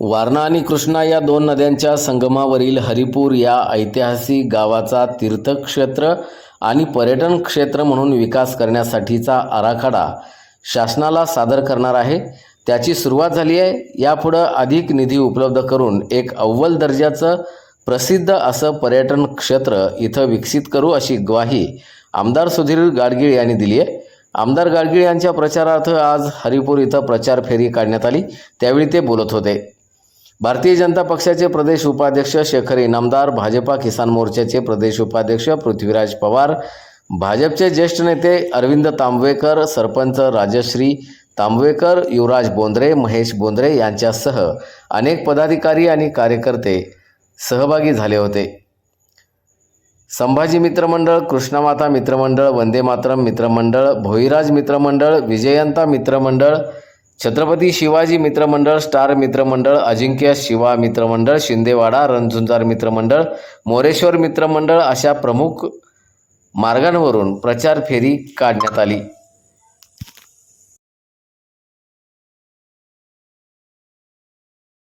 वारणा आणि कृष्णा या दोन नद्यांच्या संगमावरील हरिपूर या ऐतिहासिक गावाचा तीर्थक्षेत्र आणि पर्यटन क्षेत्र म्हणून विकास करण्यासाठीचा आराखडा शासनाला सादर करणार आहे. त्याची सुरुवात झाली आहे. यापुढं अधिक निधी उपलब्ध करून एक अव्वल दर्जाचं प्रसिद्ध असं पर्यटन क्षेत्र इथं विकसित करू अशी ग्वाही आमदार सुधीर गाडगीळ यांनी दिली आहे. आमदार गाडगीळ यांच्या प्रचारार्थ आज हरिपूर इथं प्रचार फेरी काढण्यात आली. त्यावेळी ते बोलत होते. भारतीय जनता पक्षाचे प्रदेश उपाध्यक्ष शेखर इनामदार भाजपा किसान मोर्चाचे प्रदेश उपाध्यक्ष पृथ्वीराज पवार भाजपचे ज्येष्ठ नेते अरविंद तांबवेकर सरपंच राजश्री तांबवेकर युवराज बोंद्रे महेश बोंद्रे यांच्यासह अनेक पदाधिकारी आणि कार्यकर्ते सहभागी झाले होते. संभाजी मित्रमंडळ कृष्णामाता मित्रमंडळ वंदे मातरम मित्रमंडळ भोईराज मित्रमंडळ विजयंता मित्रमंडळ छत्रपती शिवाजी मित्रमंडळ स्टार मित्रमंडळ अजिंक्य शिवा मित्रमंडळ शिंदेवाडा रणझुंजार मित्रमंडळ मोरेश्वर मित्रमंडळ अशा प्रमुख मार्गांवरून प्रचार फेरी काढण्यात आली.